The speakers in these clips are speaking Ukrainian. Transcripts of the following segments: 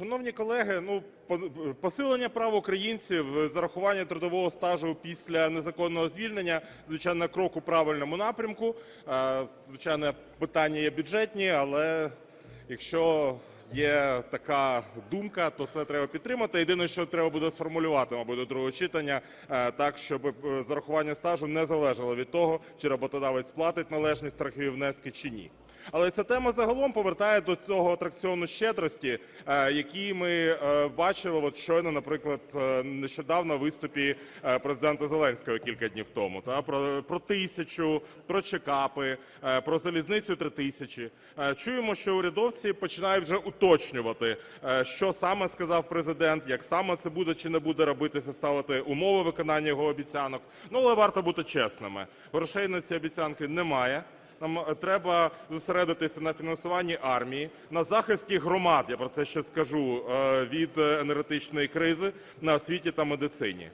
Шановні колеги, ну по- посилення прав українців, зарахування трудового стажу після незаконного звільнення, звичайно, крок у правильному напрямку. Е, Звичайно, питання є бюджетні, але якщо є така думка, то це треба підтримати. Єдине, що треба буде сформулювати, мабуть, до другого читання, е, так, щоб е, зарахування стажу не залежало від того, чи роботодавець платить належні страхові внески чи ні. Але ця тема загалом повертає до цього атракціону щедрості, е, який ми бачили от щойно, наприклад, нещодавно в виступі президента Зеленського кілька днів тому. Та про, про тисячу, про чекапи, про залізницю три тисячі. Чуємо, що урядовці починають вже уточнювати, е, що саме сказав президент, як саме це буде чи не буде робитися, ставити умови виконання його обіцянок. Ну але варто бути чесними. Грошей на ці обіцянки немає. Нам е, треба зосередитися на фінансуванні армії, на захисті громад. Я про це ще скажу е, від енергетичної кризи на освіті та медицині.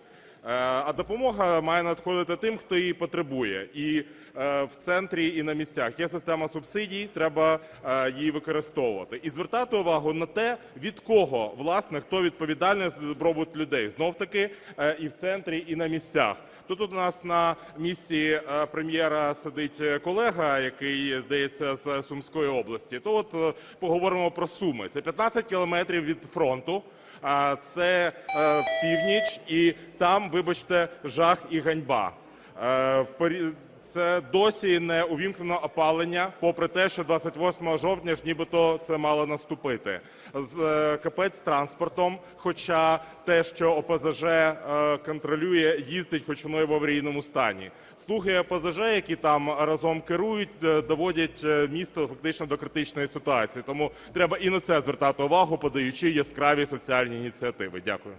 Е, А допомога має надходити тим, хто її потребує, і е, в центрі, і на місцях. Є система субсидій, треба е, її використовувати і звертати увагу на те, від кого власне хто відповідальний за добробут людей. Знов таки і в центрі, і на місцях. Тут у нас на місці прем'єра сидить колега, який здається з Сумської області. То от поговоримо про Суми. Це 15 кілометрів від фронту. Це північ, і там, вибачте, жах і ганьба. Е, Це досі не увімкнено опалення, попри те, що 28 жовтня ж нібито це мало наступити. З е, капець транспортом, хоча те, що ОПЗЖ е, контролює, їздить, хоч воно і в аварійному стані. Слуги ОПЗЖ, які там разом керують, доводять місто фактично до критичної ситуації. Тому треба і на це звертати увагу, подаючи яскраві соціальні ініціативи. Дякую.